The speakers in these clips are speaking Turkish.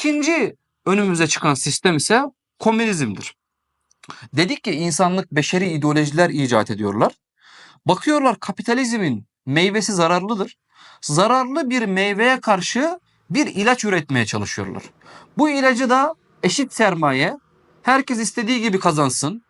İkinci önümüze çıkan sistem ise komünizmdir. Dedik ki insanlık beşeri ideolojiler icat ediyorlar. Bakıyorlar kapitalizmin meyvesi zararlıdır. Zararlı bir meyveye karşı bir ilaç üretmeye çalışıyorlar. Bu ilacı da eşit sermaye, herkes istediği gibi kazansın.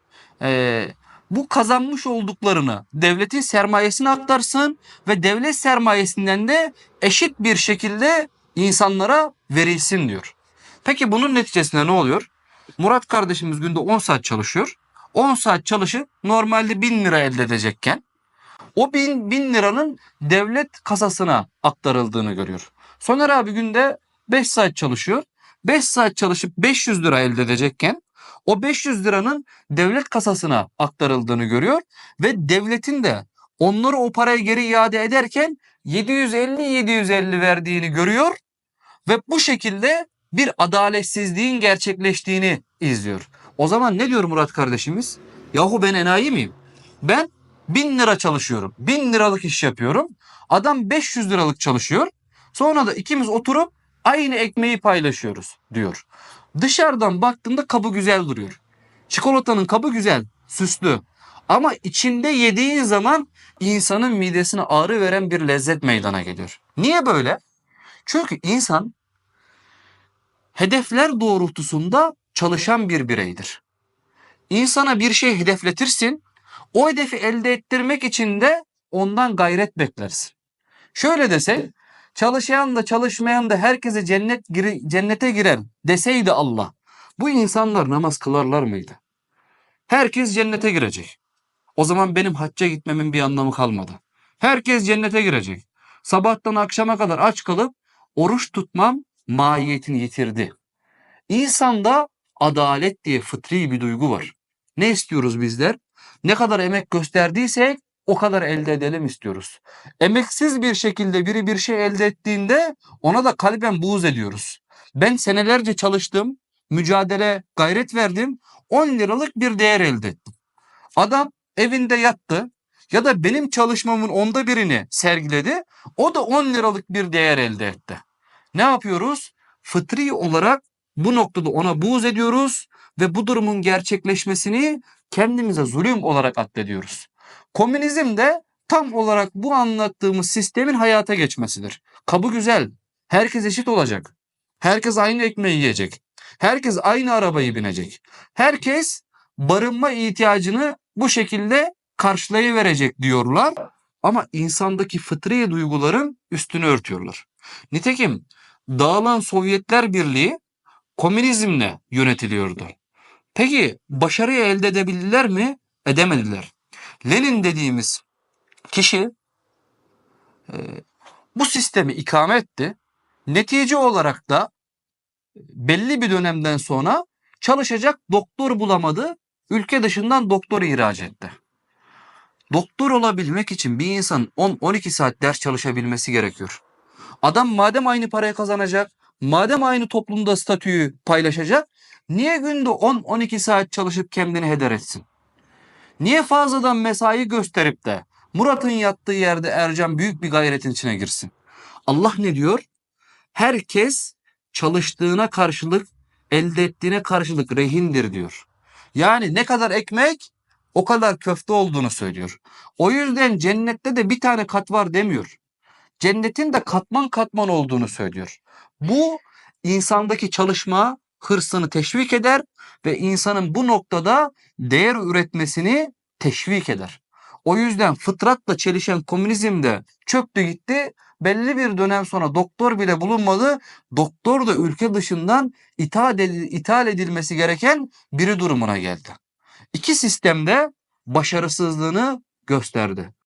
Ee, bu kazanmış olduklarını devletin sermayesine aktarsın ve devlet sermayesinden de eşit bir şekilde insanlara verilsin diyor. Peki bunun neticesinde ne oluyor? Murat kardeşimiz günde 10 saat çalışıyor. 10 saat çalışıp normalde 1000 lira elde edecekken o 1000, 1000 liranın devlet kasasına aktarıldığını görüyor. Soner abi günde 5 saat çalışıyor. 5 saat çalışıp 500 lira elde edecekken o 500 liranın devlet kasasına aktarıldığını görüyor ve devletin de onları o parayı geri iade ederken 750-750 verdiğini görüyor ve bu şekilde bir adaletsizliğin gerçekleştiğini izliyor. O zaman ne diyor Murat kardeşimiz? Yahu ben enayi miyim? Ben 1000 lira çalışıyorum. 1000 liralık iş yapıyorum. Adam 500 liralık çalışıyor. Sonra da ikimiz oturup aynı ekmeği paylaşıyoruz diyor. Dışarıdan baktığında kabı güzel duruyor. Çikolatanın kabı güzel, süslü. Ama içinde yediğin zaman insanın midesine ağrı veren bir lezzet meydana geliyor. Niye böyle? Çünkü insan hedefler doğrultusunda çalışan bir bireydir. İnsana bir şey hedefletirsin, o hedefi elde ettirmek için de ondan gayret beklersin. Şöyle desek, çalışan da çalışmayan da herkese cennet giri- cennete girer deseydi Allah, bu insanlar namaz kılarlar mıydı? Herkes cennete girecek. O zaman benim hacca gitmemin bir anlamı kalmadı. Herkes cennete girecek. Sabahtan akşama kadar aç kalıp oruç tutmam mahiyetini yitirdi. İnsanda adalet diye fıtri bir duygu var. Ne istiyoruz bizler? Ne kadar emek gösterdiysek o kadar elde edelim istiyoruz. Emeksiz bir şekilde biri bir şey elde ettiğinde ona da kalben buğz ediyoruz. Ben senelerce çalıştım, mücadele, gayret verdim, 10 liralık bir değer elde ettim. Adam evinde yattı ya da benim çalışmamın onda birini sergiledi, o da 10 liralık bir değer elde etti. Ne yapıyoruz? Fıtri olarak bu noktada ona buğz ediyoruz ve bu durumun gerçekleşmesini kendimize zulüm olarak addediyoruz. Komünizm de tam olarak bu anlattığımız sistemin hayata geçmesidir. Kabı güzel, herkes eşit olacak. Herkes aynı ekmeği yiyecek. Herkes aynı arabayı binecek. Herkes barınma ihtiyacını bu şekilde karşılayıverecek diyorlar. Ama insandaki fıtri duyguların üstünü örtüyorlar. Nitekim dağılan Sovyetler Birliği komünizmle yönetiliyordu. Peki başarıyı elde edebildiler mi? Edemediler. Lenin dediğimiz kişi e, bu sistemi ikame etti. Netice olarak da belli bir dönemden sonra çalışacak doktor bulamadı. Ülke dışından doktor ihraç etti. Doktor olabilmek için bir insan 10-12 saat ders çalışabilmesi gerekiyor. Adam madem aynı parayı kazanacak, madem aynı toplumda statüyü paylaşacak, niye günde 10-12 saat çalışıp kendini heder etsin? Niye fazladan mesai gösterip de Murat'ın yattığı yerde Ercan büyük bir gayretin içine girsin? Allah ne diyor? Herkes çalıştığına karşılık, elde ettiğine karşılık rehindir diyor. Yani ne kadar ekmek o kadar köfte olduğunu söylüyor. O yüzden cennette de bir tane kat var demiyor. Cennetin de katman katman olduğunu söylüyor. Bu insandaki çalışma hırsını teşvik eder ve insanın bu noktada değer üretmesini teşvik eder. O yüzden fıtratla çelişen komünizm de çöktü gitti. Belli bir dönem sonra doktor bile bulunmadı. Doktor da ülke dışından ithal, edil- ithal edilmesi gereken biri durumuna geldi. İki sistemde başarısızlığını gösterdi.